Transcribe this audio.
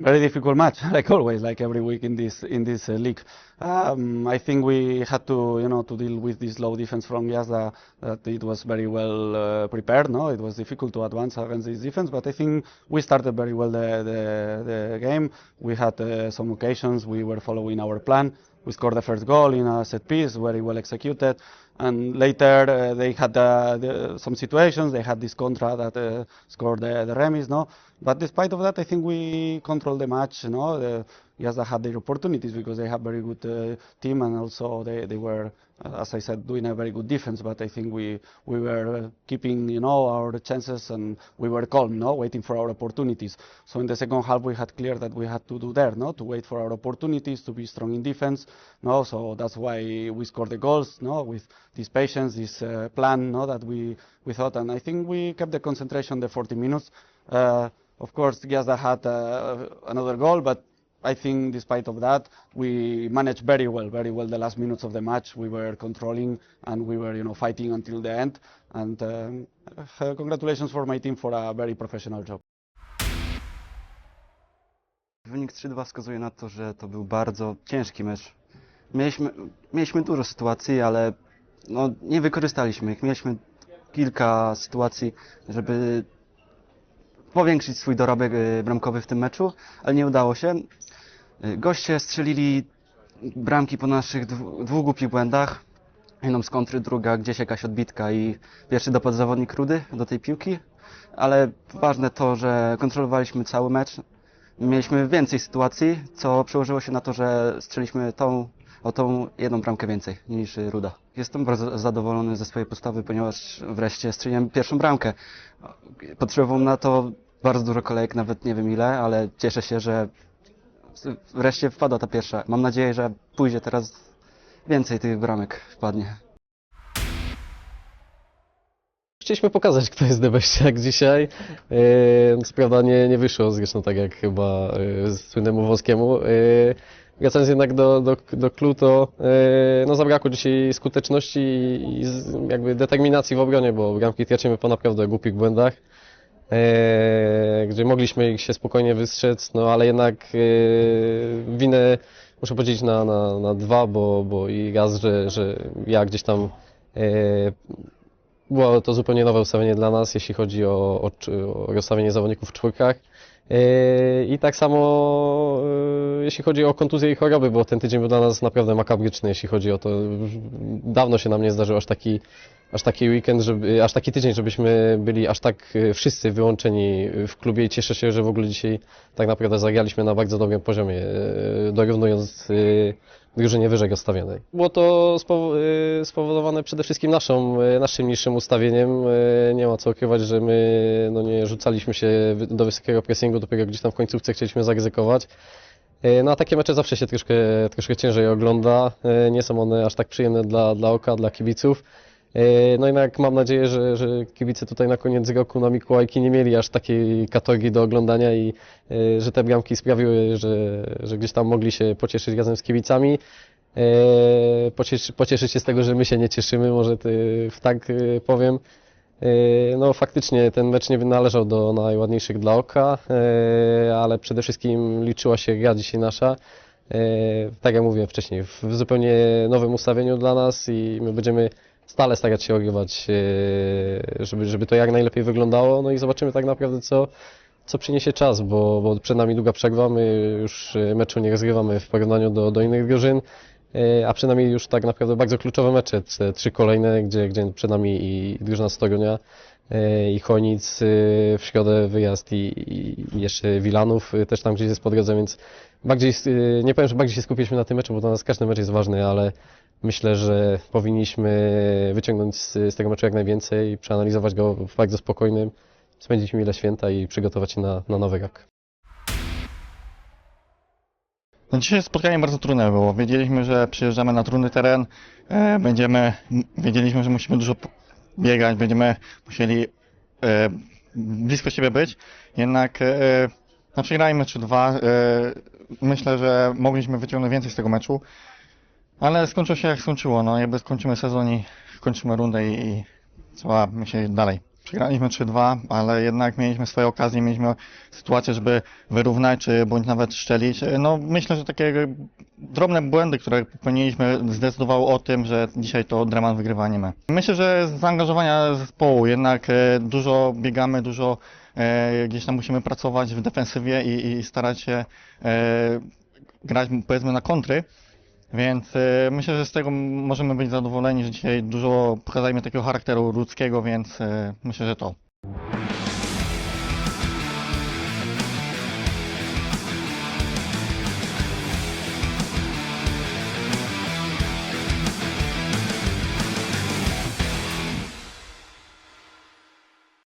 very difficult match, like always, like every week in this in this uh, league. Um, I think we had to, you know, to deal with this low defense from Yazda. That it was very well uh, prepared. No, it was difficult to advance against this defense, but I think we started very well the the, the game. We had uh, some occasions. We were following our plan. We scored the first goal in a set piece, very well executed. And later uh, they had uh, the, some situations. They had this contra that uh, scored the, the remis, no. But despite of that, I think we controlled the match. No, the, Yazda had their opportunities because they have very good uh, team and also they, they were, uh, as I said, doing a very good defense. But I think we we were uh, keeping you know our chances and we were calm, no, waiting for our opportunities. So in the second half, we had clear that we had to do there, no, to wait for our opportunities, to be strong in defense, no. So that's why we scored the goals, no, with this patience, this uh, plan, no, that we we thought, and I think we kept the concentration the 40 minutes. Uh, of course, Yazda had uh, another goal, but I think despite of that, we managed very well, very well the last minutes of the match. We were controlling and we were, you know, fighting until the end. And um, uh, congratulations for my team for a very professional job. Wynik 3-2 wskazuje na to, że to był bardzo ciężki mecz. Mieliśmy, mieliśmy dużo sytuacji, ale no, nie wykorzystaliśmy ich. Mieliśmy kilka sytuacji, żeby powiększyć swój dorobek e, bramkowy w tym meczu, ale nie udało się. E, Goście strzelili bramki po naszych dwóch głupich błędach. Jedną z kontry, druga gdzieś jakaś odbitka i pierwszy dopad zawodnik Rudy do tej piłki. Ale ważne to, że kontrolowaliśmy cały mecz. Mieliśmy więcej sytuacji, co przełożyło się na to, że strzeliśmy tą, o tą jedną bramkę więcej niż Ruda. Jestem bardzo zadowolony ze swojej postawy, ponieważ wreszcie strzeliłem pierwszą bramkę. Potrzebował na to bardzo dużo kolejek, nawet nie wiem ile, ale cieszę się, że wreszcie wpadła ta pierwsza. Mam nadzieję, że pójdzie teraz więcej tych bramek wpadnie. Chcieliśmy pokazać, kto jest Debeściak dzisiaj. Yy, Co prawda nie, nie wyszło, zresztą tak jak chyba yy, słynnemu Wąskiemu. Yy, Wracając jednak do, do, do Klu, to yy, no zabrakło dzisiaj skuteczności i, i z- jakby determinacji w obronie, bo bramki tracimy po naprawdę głupich błędach, yy, gdzie mogliśmy ich się spokojnie wystrzec, no ale jednak yy, winę muszę podzielić na, na, na dwa, bo, bo i raz, że, że ja gdzieś tam było to zupełnie nowe ustawienie dla nas, jeśli chodzi o, o, o rozstawienie zawodników w czwórkach. Yy, I tak samo yy, jeśli chodzi o kontuzje i choroby, bo ten tydzień był dla nas naprawdę makabryczny, jeśli chodzi o to. Dawno się nam nie zdarzył aż taki, aż taki weekend, żeby, aż taki tydzień, żebyśmy byli aż tak yy, wszyscy wyłączeni w klubie i cieszę się, że w ogóle dzisiaj tak naprawdę zagraliśmy na bardzo dobrym poziomie, dorównując drużynie wyżej rozstawionej. Było to y, spowodowane przede wszystkim naszą, y, naszym niższym ustawieniem. Y, Nie ma co ukrywać, że my no nie rzucaliśmy się do wysokiego pressingu, dopiero gdzieś tam w końcówce chcieliśmy zaryzykować. No a takie mecze zawsze się troszkę, troszkę ciężej ogląda. Nie są one aż tak przyjemne dla, dla oka, dla kibiców. Y, No jednak mam nadzieję, że, że kibice tutaj na koniec roku na Mikołajki nie mieli aż takiej katorgi do oglądania i y, że te bramki sprawiły, że, że gdzieś tam mogli się pocieszyć razem z kibicami. Y, Pocieszyć, pocieszyć się z tego, że my się nie cieszymy, może ty, tak powiem. No faktycznie ten mecz nie należał do najładniejszych dla oka, ale przede wszystkim liczyła się gra dzisiaj nasza. Tak jak mówiłem wcześniej, w zupełnie nowym ustawieniu dla nas i my będziemy stale starać się ogrywać, y, żeby, żeby to jak najlepiej wyglądało. No i zobaczymy tak naprawdę, co, co przyniesie czas, bo, bo przed nami długa przerwa, my już y, meczu nie rozgrywamy w porównaniu do, do innych drużyn, y, a przed nami już tak naprawdę bardzo kluczowe mecze, trzy kolejne, gdzie, gdzie przed nami i drużyna z i Chojnic, y, w środę wyjazd i, i jeszcze Wilanów y, też tam gdzieś jest po drodze, więc bardziej, nie powiem, że bardziej się skupiliśmy na tym meczu, bo dla nas każdy mecz jest ważny, ale myślę, że powinniśmy wyciągnąć z, tego meczu jak najwięcej, przeanalizować go w bardzo spokojnym, spędzić mile święta i przygotować się na, na nowy rok. No dzisiaj spotkanie bardzo trudne było. Wiedzieliśmy, że przyjeżdżamy na trudny teren, e, będziemy, wiedzieliśmy, że musimy dużo biegać, będziemy musieli e, blisko siebie być, jednak e, no przegrajmy czy dwa. E, myślę, że mogliśmy wyciągnąć więcej z tego meczu, ale skończyło się jak skończyło. No jakby skończymy sezon i kończymy rundę i, i trzeba myśleć dalej. Przegraliśmy 3-2, ale jednak mieliśmy swoje okazje, mieliśmy sytuację, żeby wyrównać, czy bądź nawet szczelić. No myślę, że takie drobne błędy, które popełniliśmy, zdecydowały o tym, że dzisiaj to Draman wygrywa, nie my. Myślę, że z zaangażowania zespołu, jednak e, dużo biegamy, dużo e, gdzieś tam musimy pracować w defensywie i, i starać się e, grać powiedzmy na kontry. Więc e, myślę, że z tego możemy być zadowoleni, że dzisiaj dużo pokazaliśmy takiego charakteru ludzkiego, więc e, myślę, że to.